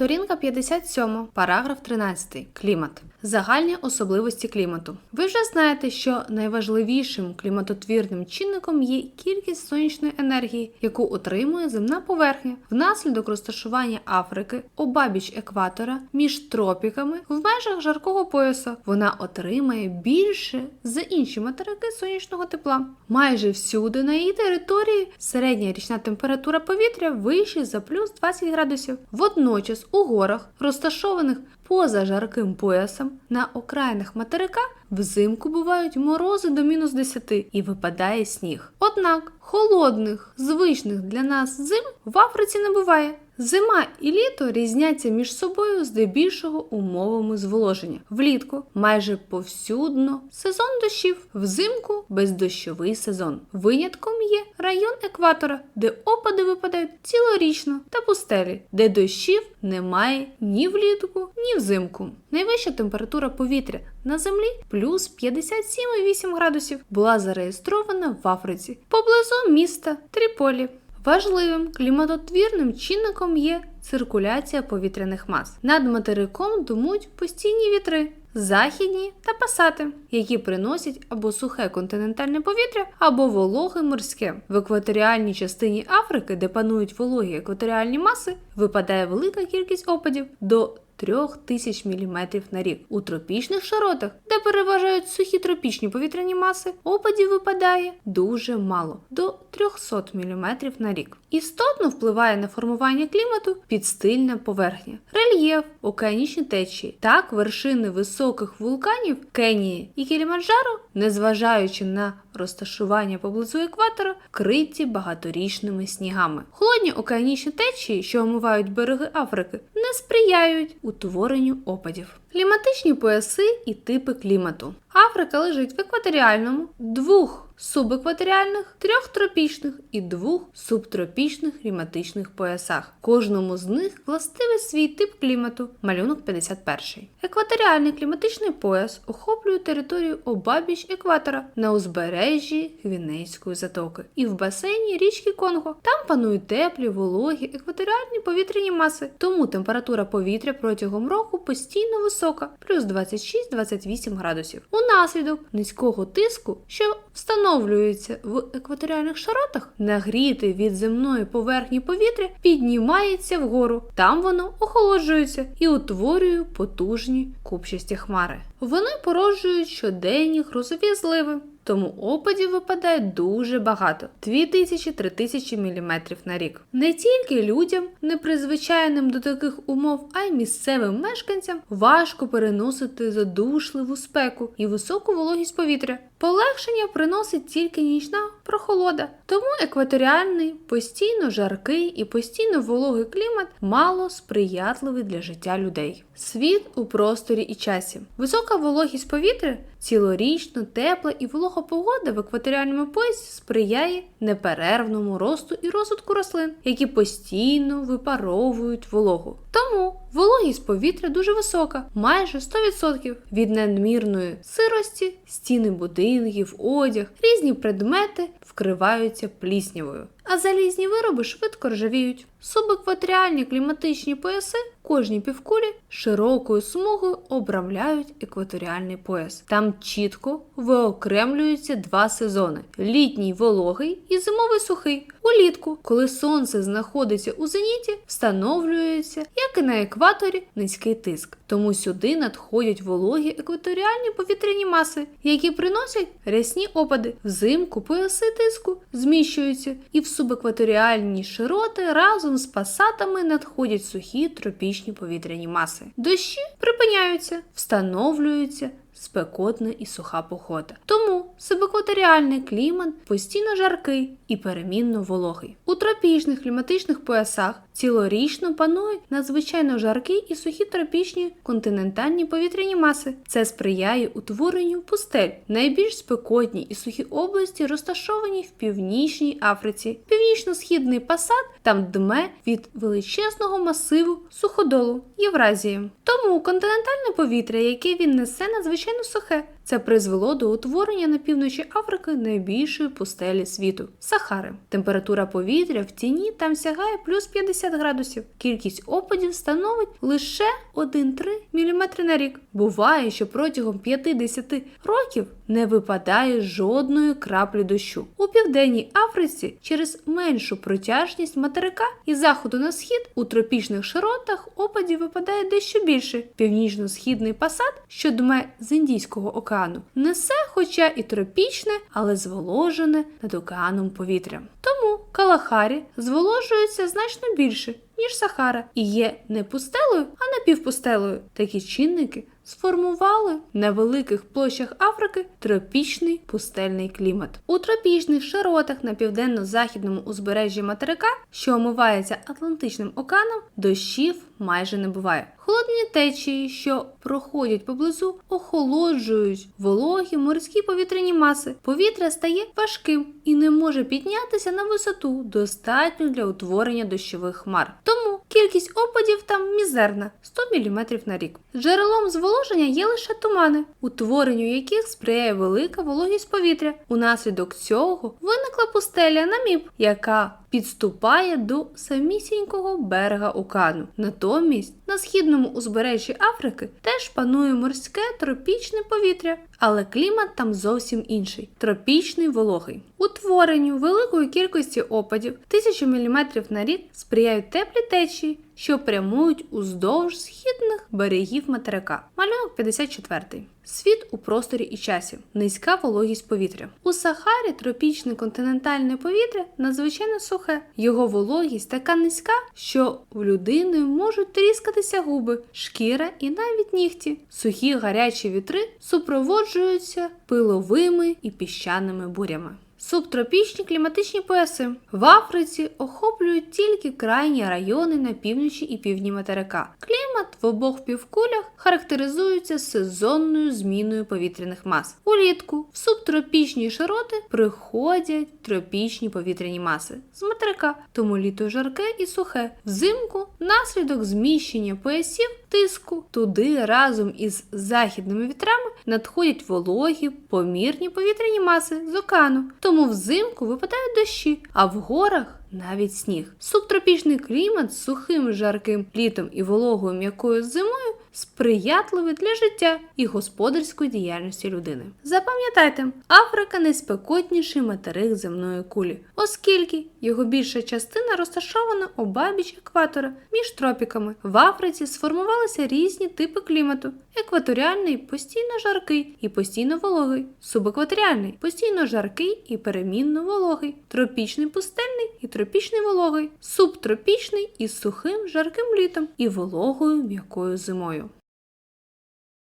Сторінка 57, параграф 13. Клімат. Загальні особливості клімату. Ви вже знаєте, що найважливішим кліматотвірним чинником є кількість сонячної енергії, яку отримує земна поверхня внаслідок розташування Африки обабіч екватора між тропіками в межах жаркого пояса. Вона отримає більше за інші материки сонячного тепла. Майже всюди на її території середня річна температура повітря вище за плюс 20 градусів. Водночас у горах, розташованих поза жарким поясом, на окраїнах материка взимку бувають морози до мінус 10 і випадає сніг. Однак холодних, звичних для нас зим в Африці не буває. Зима і літо різняться між собою здебільшого умовами зволоження. Влітку майже повсюдно сезон дощів, взимку бездощовий сезон. Винятком є район екватора, де опади випадають цілорічно, та пустелі, де дощів немає ні влітку, ні взимку. Найвища температура повітря на землі плюс 57,8 градусів була зареєстрована в Африці поблизу міста Тріполі. Важливим кліматотвірним чинником є циркуляція повітряних мас. Над материком думуть постійні вітри, західні та пасати, які приносять або сухе континентальне повітря, або вологе морське. В екваторіальній частині Африки, де панують вологі екваторіальні маси, випадає велика кількість опадів до 3000 мм на рік. У тропічних широтах, де переважають сухі тропічні повітряні маси, опадів випадає дуже мало до 300 мм на рік. Істотно впливає на формування клімату підстильна поверхня, рельєф, океанічні течії. Так, вершини високих вулканів Кенії і Кіліманджаро, незважаючи на розташування поблизу екватора, вкриті багаторічними снігами. Холодні океанічні течії, що омивають береги Африки, не сприяють утворенню опадів. Кліматичні пояси і типи клімату. Африка лежить в екваторіальному, двох субекваторіальних, трьох тропічних і двох субтропічних кліматичних поясах. Кожному з них властивий свій тип клімату, малюнок 51. Екваторіальний кліматичний пояс охоплює територію обабіч екватора на узбережжі Гвінейської затоки і в басейні річки Конго. Там панують теплі, вологі, екваторіальні повітряні маси, тому температура повітря протягом року постійно висока, плюс 26-28 градусів. Унаслідок низького тиску, що встановлюється в екваторіальних широтах, нагріте від земної поверхні повітря піднімається вгору. Там воно охолоджується і утворює потужні купчасті хмари. Вони породжують щоденні грозові зливи. Тому опадів випадає дуже багато 2000-3000 мм на рік. Не тільки людям, непризвичайним до таких умов, а й місцевим мешканцям важко переносити задушливу спеку і високу вологість повітря. Полегшення приносить тільки нічна прохолода, тому екваторіальний, постійно жаркий і постійно вологий клімат мало сприятливий для життя людей. Світ у просторі і часі. Висока вологість повітря, цілорічно, тепла і волога погода в екваторіальному поясі сприяє неперервному росту і розвитку рослин, які постійно випаровують вологу. Тому вологість повітря дуже висока, майже 100%. Від надмірної сирості, стіни будинків, одяг, різні предмети вкриваються пліснявою, а залізні вироби швидко ржавіють. Субекваторіальні кліматичні пояси кожній півкулі широкою смугою обрамляють екваторіальний пояс. Там чітко виокремлюються два сезони: літній вологий і зимовий сухий. Улітку, коли сонце знаходиться у зеніті, встановлюється, як і на екваторі, низький тиск. Тому сюди надходять вологі екваторіальні повітряні маси, які приносять рясні опади. Взимку пояси тиску зміщуються, і в субекваторіальні широти разом з пасатами надходять сухі тропічні повітряні маси. Дощі припиняються, встановлюються спекотна і суха погода. Тому субекваторіальний клімат постійно жаркий і перемінно вологий. У тропічних кліматичних поясах цілорічно панують надзвичайно жаркі і сухі тропічні континентальні повітряні маси. Це сприяє утворенню пустель. Найбільш спекотні і сухі області розташовані в північній Африці. Північно-східний пасад там дме від величезного масиву суходолу Євразії. Тому континентальне повітря, яке він несе, надзвичайно сухе. Це призвело до утворення на півночі Африки найбільшої пустелі світу Сахари. Температура повітря в тіні там сягає плюс 50 градусів. Кількість опадів становить лише 1-3 мм на рік. Буває, що протягом 50 років не випадає жодної краплі дощу. У південній Африці через меншу протяжність материка і заходу на схід у тропічних широтах опадів випадає дещо більше. Північно-східний пасат, що дме з Індійського океану, несе, хоча і тропічне, але зволожене над океаном повітря. Тому Калахарі зволожується значно більше, ніж Сахара, і є не пустелою, а напівпустелою. Такі чинники сформували на великих площах Африки тропічний пустельний клімат. У тропічних широтах на південно-західному узбережжі материка, що омивається Атлантичним океаном, дощів майже не буває. Холодні течії, що проходять поблизу, охолоджують вологі морські повітряні маси. Повітря стає важким і не може піднятися на висоту, достатню для утворення дощових хмар. Тому кількість опадів там мізерна 100 мм на рік. Джерелом зволоження є лише тумани, утворенню яких сприяє велика вологість повітря. Унаслідок цього виникла пустеля Наміб, яка підступає до самісінького берега океану. Натомість на східному узбережжі Африки теж панує морське тропічне повітря, але клімат там зовсім інший тропічний вологий. Утворенню великої кількості опадів 1000 мм на рік сприяють теплі течії, що прямують уздовж східних берегів материка. Малюнок 54. Світ у просторі і часі, низька вологість повітря. У Сахарі тропічне континентальне повітря надзвичайно сухе. Його вологість така низька, що в людини можуть тріскатися губи, шкіра і навіть нігті. Сухі гарячі вітри супроводжуються пиловими і піщаними бурями. Субтропічні кліматичні пояси в Африці охоплюють тільки крайні райони на півночі і півдні материка. Клімат в обох півкулях характеризується сезонною зміною повітряних мас. Улітку в субтропічні широти приходять тропічні повітряні маси з материка, тому літо жарке і сухе. Взимку внаслідок зміщення поясів тиску туди разом із західними вітрами надходять вологі, помірні повітряні маси з океану. Тому взимку випадають дощі, а в горах навіть сніг. Субтропічний клімат з сухим жарким літом і вологою м'якою зимою сприятливий для життя і господарської діяльності людини. Запам'ятайте, Африка найспекотніший материк земної кулі, оскільки його більша частина розташована обабіч екватора між тропіками. В Африці сформувалися різні типи клімату: екваторіальний постійно жаркий і постійно вологий, субекваторіальний постійно жаркий і перемінно вологий, тропічний пустельний і тропічний вологий, субтропічний із сухим жарким літом і вологою м'якою зимою.